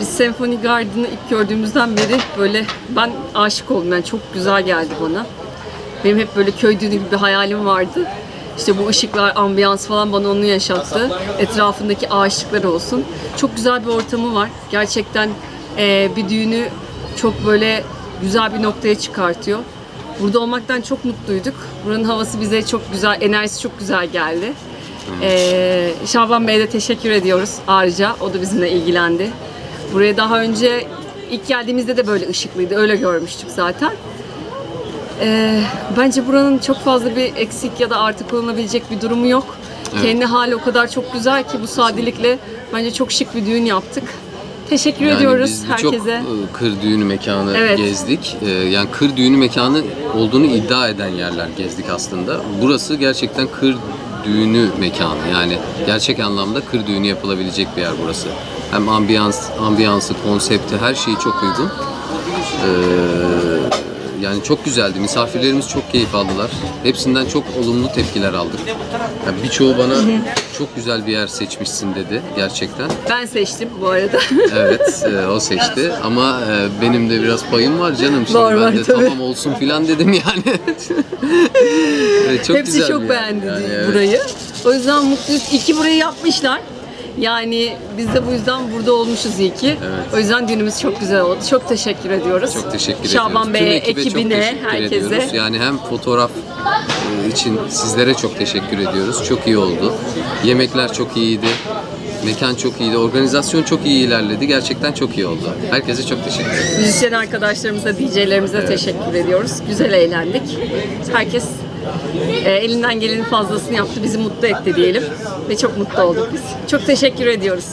Biz Symphony Garden'ı ilk gördüğümüzden beri böyle ben aşık oldum. Yani çok güzel geldi bana. Benim hep böyle köy düğünü gibi bir hayalim vardı. İşte bu ışıklar, ambiyans falan bana onu yaşattı. Etrafındaki ağaçlıklar olsun. Çok güzel bir ortamı var. Gerçekten eee, bir düğünü çok böyle güzel bir noktaya çıkartıyor. Burada olmaktan çok mutluyduk. Buranın havası bize çok güzel, enerjisi çok güzel geldi. Eee Şaban Bey'e de teşekkür ediyoruz ayrıca. O da bizimle ilgilendi. Buraya daha önce ilk geldiğimizde de böyle ışıklıydı. Öyle görmüştük zaten. Ee, bence buranın çok fazla bir eksik ya da artık kullanabilecek bir durumu yok. Kendi hali o kadar çok güzel ki bu sadelikle bence çok şık bir düğün yaptık. Teşekkür Yani ediyoruz biz herkese. e, kır düğünü mekanı Evet. gezdik. E, Yani kır düğünü mekanı olduğunu iddia eden yerler gezdik aslında. Burası gerçekten kır düğünü mekanı. Yani gerçek anlamda kır düğünü yapılabilecek bir yer burası. Hem ambiyans, ambiyansı, konsepti her şeyi çok uygun. Ee, yani çok güzeldi. Misafirlerimiz çok keyif aldılar. Hepsinden çok olumlu tepkiler aldık. Yani birçoğu bana çok güzel bir yer seçmişsin dedi gerçekten. Ben seçtim bu arada. Evet, e, o seçti ama e, benim de biraz payım var canım. Şimdi var, ben de tabii. tamam olsun filan dedim yani. Evet, çok Hepsi güzel çok bir yer. beğendi Yani evet. burayı. O yüzden mutluyuz. İyi ki burayı yapmışlar. Yani biz de bu yüzden burada olmuşuz iyi ki. Evet. O yüzden düğünümüz çok güzel oldu. Çok teşekkür ediyoruz. Çok teşekkür Şaban ediyoruz. Tüm Bey'e, ekibe çok ekibine, teşekkür herkese. ediyoruz. Yani hem fotoğraf e, için sizlere çok teşekkür ediyoruz. Çok iyi oldu. Yemekler çok iyiydi. Mekan çok iyiydi. Organizasyon çok iyi ilerledi. Gerçekten çok iyi oldu. Herkese çok teşekkür ederim. Müzisyen arkadaşlarımıza, DJ'lerimize teşekkür ediyoruz. Güzel eğlendik. Herkes e, elinden gelenin fazlasını yaptı, bizi mutlu etti diyelim. Ve çok mutlu olduk biz. Çok teşekkür ediyoruz.